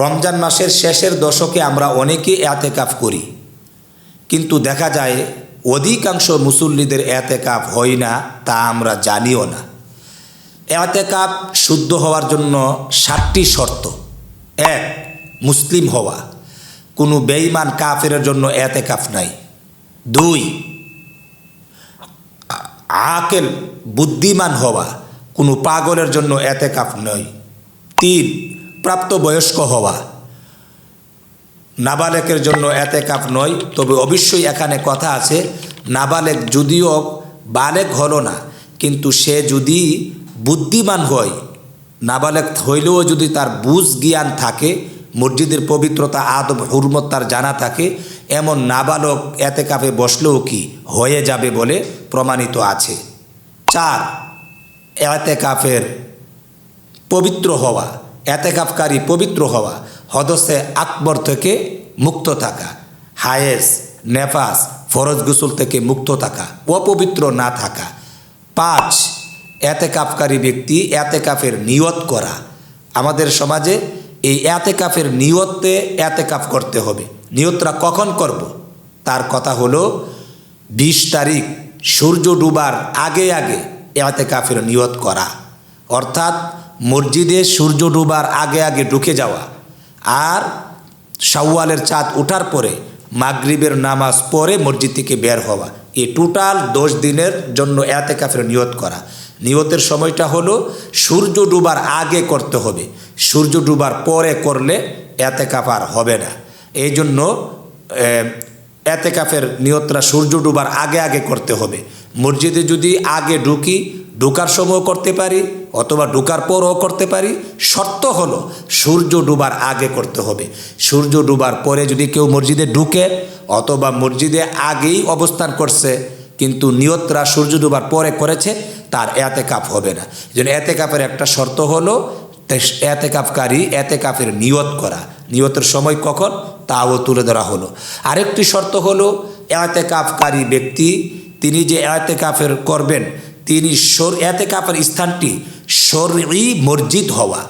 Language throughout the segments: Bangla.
রমজান মাসের শেষের দশকে আমরা অনেকে এতেকাফ করি। কিন্তু দেখা যায়, অধিকাংশ মুসল্লিদের এতেকাফ হয় না, তা আমরা জানিও না। এতেকাফ শুদ্ধ হওয়ার জন্য সাতটি শর্ত। এক, মুসলিম হওয়া। কোনো বেঈমান কাফের জন্য এতেকাফ নাই। দুই আকেল বুদ্ধিমান হওয়া। কোনো পাগলের জন্য এতেকাফ নয়। তিন প্রাপ্তবয়স্ক হওয়া। নাবালেকের জন্য এতে কাপ নয়, তবে অবশ্যই এখানে কথা আছে, নাবালেক যদিও বালেক হলো না, কিন্তু সে যদি বুদ্ধিমান হয়, নাবালেক হইলেও যদি তার বুঝ জ্ঞান থাকে, মসজিদের পবিত্রতা, আদব, হুরমত তার জানা থাকে, এমন নাবালক এতে কাপে বসলেও কি হয়ে যাবে বলে প্রমাণিত আছে। চার, এতে কাপের পবিত্র হওয়া। এতেকাফকারী পবিত্র হওয়া, হদসে আকবর থেকে মুক্ত থাকা, হায়েস, নেফাস, ফরজ গুসুল থেকে মুক্ত থাকা, অপবিত্র না থাকা, পাঁচ, এতেকাফকারী ব্যক্তি এতেকাফের নিয়ত করা। আমাদের সমাজে এই এতেকাফের নিয়তে এতেকাফ করতে হবে। নিয়তরা কখন করব? তার কথা হলো, বিশ তারিখ সূর্য ডুবার আগে আগে এতেকাফের নিয়ত করা। অর্থাৎ মসজিদে সূর্য ডুবার আগে আগে ঢুকে যাওয়া আর শাওয়ালের চাঁদ ওঠার পরে মাগরিবের নামাজ পরে মসজিদ থেকে বের হওয়া। এই টোটাল দশ দিনের জন্য এতে কাফের নিয়ত করা। নিয়তের সময়টা হলো সূর্য ডুবার আগে করতে হবে। সূর্য ডুবার পরে করলে এতে কাফার হবে না। এই জন্য এতে কাফের নিয়তরা সূর্য ডুবার আগে আগে করতে হবে। মসজিদে যদি আগে ঢুকি ঢুকার সময় করতে পারি অথবা ঢুকার পরও করতে পারি। শর্ত হলো সূর্য ডুবার আগে করতে হবে। সূর্য ডুবার পরে যদি কেউ মসজিদে ঢুকে অথবা মসজিদে আগেই অবস্থান করছে, কিন্তু নিয়তরা সূর্য ডুবার পরে করেছে, তার এতে কাপ হবে না। যেন এতে কাপের একটা শর্ত হলো এতে কাপকারী এতে কাপের নিয়ত করা। নিয়তের সময় কখন? তাও তুলে ধরা হলো। আরেকটি শর্ত হলো এতে কাপকারী ব্যক্তি, তিনি যে এতে কাফের করবেন তিনি সর, এতে কাপের স্থানটি শরী মসজিদ হওয়া।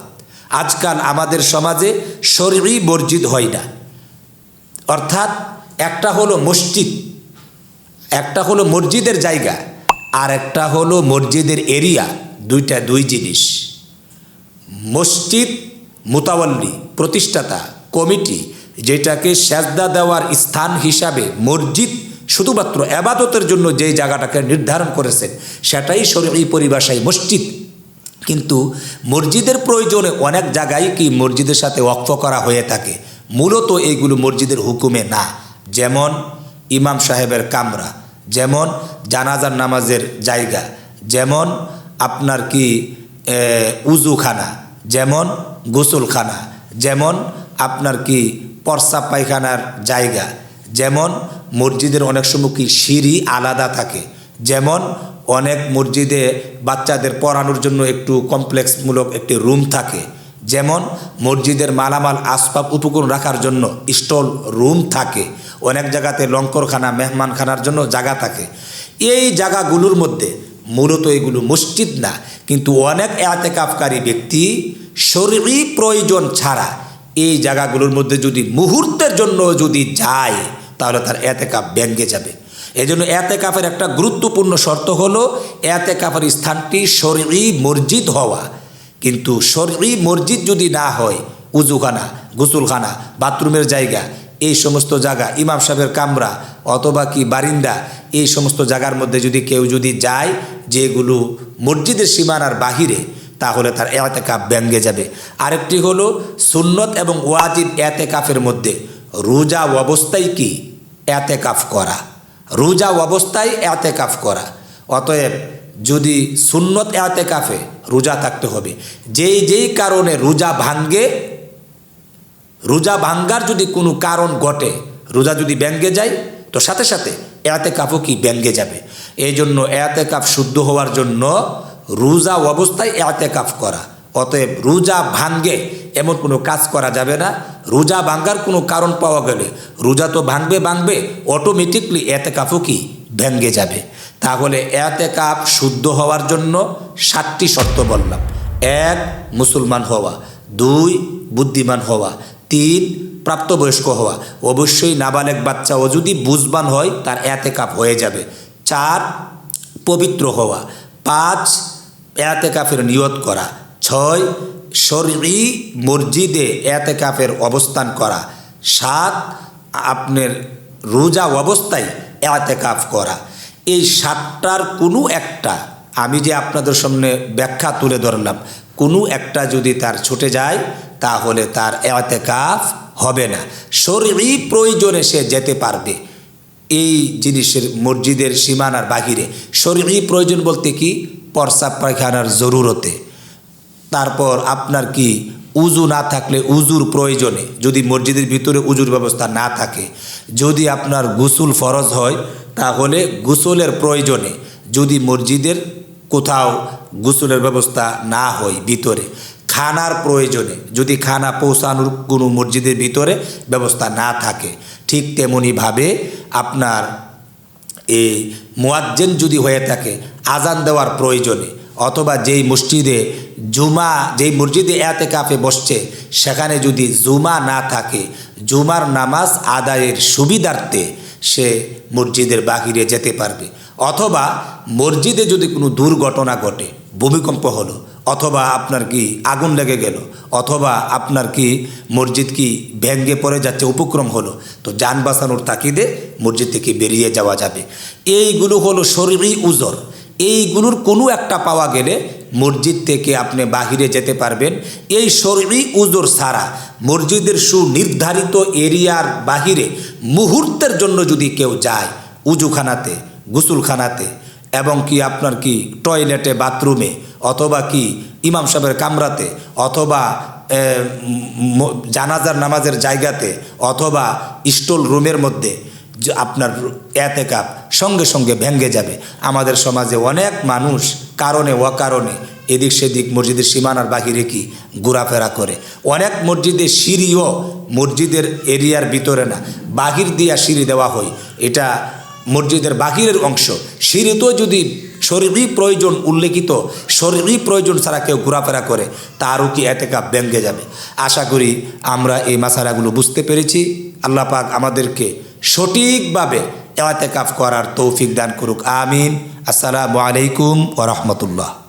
আজকাল আমাদের সমাজে শরী মসজিদ হয় না। অর্থাৎ একটা হলো মসজিদ, একটা হলো মসজিদের জায়গা, আর একটা হলো মসজিদের এরিয়া, দুইটা দুই জিনিস। মসজিদ মোতাবল্লি প্রতিষ্ঠাতা, কমিটি, যেটাকে সেজদা দেওয়ার স্থান হিসাবে মসজিদ শুধুমাত্র আবাদতের জন্য যে জায়গাটাকে নির্ধারণ করেছেন সেটাই শরীর পরিভাষায় মসজিদ। কিন্তু মসজিদের প্রয়োজনে অনেক জায়গায় কি মসজিদের সাথে ওয়াকফ করা হয়ে থাকে। মূলত এইগুলো মসজিদের হুকুমে না। যেমন ইমাম সাহেবের কামরা, যেমন জানাজার নামাজের জায়গা, যেমন আপনার কি উজুখানা, যেমন গোসলখানা, যেমন আপনার কি পর্সা পায়খানার জায়গা যেমন মসজিদের অনেক সময় কি সিঁড়ি আলাদা থাকে। যেমন অনেক মসজিদে বাচ্চাদের পড়ানোর জন্য একটু কমপ্লেক্সমূলক একটি রুম থাকে। যেমন মসজিদের মালামাল, আসবাব উপকরণ রাখার জন্য স্টল রুম থাকে। অনেক জায়গাতে লঙ্করখানা, মেহমানখানার জন্য জায়গা থাকে। এই জায়গাগুলোর মধ্যে মূলত এগুলো মসজিদ না, কিন্তু অনেক এতেকাফকারী ব্যক্তি শরীরই প্রয়োজন ছাড়া এই জায়গাগুলোর মধ্যে যদি মুহূর্তের জন্য যদি যায় তাহলে তার এতে কাপ ব্যাঙ্গে যাবে। এই জন্য এতেকাফের একটা গুরুত্বপূর্ণ শর্ত হলো, এতে কাপের স্থানটি শরীরই মসজিদ হওয়া। কিন্তু শরীরই মসজিদ যদি না হয়, উজুখানা, গোসলখানা, বাথরুমের জায়গা, এই সমস্ত জায়গা, ইমাম সাহেবের কামরা অথবা কি বারিন্দা, এই সমস্ত জায়গার মধ্যে যদি কেউ যদি যায়, যেগুলো মসজিদের সীমানার বাহিরে, তাহলে তার এতে কাপ ব্যঙ্গে যাবে। আরেকটি হলো, সুন্নত এবং ওয়াজিব এতে কাফের মধ্যে রোজা অবস্থায় কি? এতে কাফ করা। রোজা অবস্থায় এতে কাফ করা। অতএব যদি সুন্নত এতে কাফে রোজা থাকতে হবে। যেই যেই কারণে রোজা ভাঙ্গে, রোজা ভাঙ্গার যদি কোনো কারণ ঘটে, রোজা যদি ব্যঙ্গে যায়, তো সাথে সাথে এতে কাপও কি ব্যঙ্গে যাবে? এই জন্য এতে কাপ শুদ্ধ হওয়ার জন্য রোজা অবস্থায় এতে কাপ করা। অতএব রোজা ভাঙ্গে, এমন কোনো কাজ করা যাবে না। রোজা ভাঙ্গার কোনো কারণ পাওয়া গেলে, রোজা তো ভাঙবে ভাঙবে অটোমেটিকলি এতে কাপও কি ভেঙ্গে যাবে। তাহলে এতে কাপ শুদ্ধ হওয়ার জন্য সাতটি শর্ত বললাম। এক, মুসলমান হওয়া। দুই, বুদ্ধিমান হওয়া। তিন, প্রাপ্তবয়স্ক হওয়া। অবশ্যই নাবালেক বাচ্চাও যদি বুঝবান হয়, তার এতে কাপ হয়ে যাবে। চার, পবিত্র হওয়া। পাঁচ এতে কাপের নিয়ত করা। ছয় শরী মসজিদে এতেকাফের অবস্থান করা। সাত, আপনার রোজা অবস্থায় এতেকাফ করা। এই সাতটার কোনো একটা, আমি যে আপনাদের সামনে ব্যাখ্যা তুলে ধরলাম, কোনো একটা যদি তার ছুটে যায়, তাহলে তার এতেকাফ হবে না। শরীরই প্রয়োজনে সে যেতে পারবে। এই জিনিসের মসজিদের সীমানার বাহিরে। শরীরই প্রয়োজন বলতে কি? প্রসাব পায়খানার জরুরতে। তারপর আপনার কি উজু না থাকলে উজুর প্রয়োজনে, যদি মসজিদের ভিতরে উজুর ব্যবস্থা না থাকে, যদি আপনার গোসল ফরজ হয়, তাহলে গোসলের প্রয়োজনে যদি মসজিদের কোথাও গোসলের ব্যবস্থা না হয় ভিতরে, খানার প্রয়োজনে যদি খানা পৌঁছানোর কোনো মসজিদের ভিতরে ব্যবস্থা না থাকে, ঠিক তেমনইভাবে আপনার এই মোয়াজ্জেন যদি হয়ে থাকে, আজান দেওয়ার প্রয়োজনে অথবা যেই মসজিদে জুমা, যেই মসজিদে এতে কাফে বসছে, সেখানে যদি জুমা না থাকে, জুমার নামাজ আদায়ের সুবিধার্থে সে মসজিদের বাহিরে যেতে পারবে। অথবা মসজিদে যদি কোনো দুর্ঘটনা ঘটে, ভূমিকম্প হলো, অথবা আপনার কি আগুন লেগে গেল, অথবা আপনার কি মসজিদ কি ভেঙ্গে পড়ে যাচ্ছে, উপক্রম হলো, তো যান বাঁচানোর তাকিদে মসজিদ থেকে বেরিয়ে যাওয়া যাবে। এইগুলো হলো শরীরই উজর। এইগুলোর কোনো একটা পাওয়া গেলে মসজিদ থেকে আপনি বাহিরে যেতে পারবেন। এই শরীরই উজোর সারা মসজিদের সুনির্ধারিত এরিয়ার বাহিরে মুহূর্তের জন্য যদি কেউ যায় উজুখানাতে, গুসুলখানাতে, এবং কি আপনার কি টয়লেটে, বাথরুমে, অথবা কি ইমাম সাহেবের কামরাতে, অথবা জানাজার নামাজের জায়গাতে, অথবা স্টল রুমের মধ্যে আপনার এতে কাপ সঙ্গে সঙ্গে ভেঙ্গে যাবে। আমাদের সমাজে অনেক মানুষ কারণে অকারণে এদিক সেদিক মসজিদের সীমানার বাহিরে কি ঘোরাফেরা করে। অনেক মসজিদে সিঁড়িও মসজিদের এরিয়ার ভিতরে না, বাহির দিয়া সিঁড়ি দেওয়া হয়। এটা মসজিদের বাহিরের অংশ। সিঁড়ি তো যদি শরীরই প্রয়োজন উল্লেখিত, শরীরই প্রয়োজন ছাড়া কেউ ঘোরাফেরা করে, তারও কি এতেকা ব্যঙ্গে যাবে? আশা করি আমরা এই মাসালাগুলো বুঝতে পেরেছি। আল্লাহ পাক আমাদেরকে সঠিকভাবে এতেকাফ করার তৌফিক দান করুক। আমিন। আসসালামু আলাইকুম ও রহমতুল্লাহ।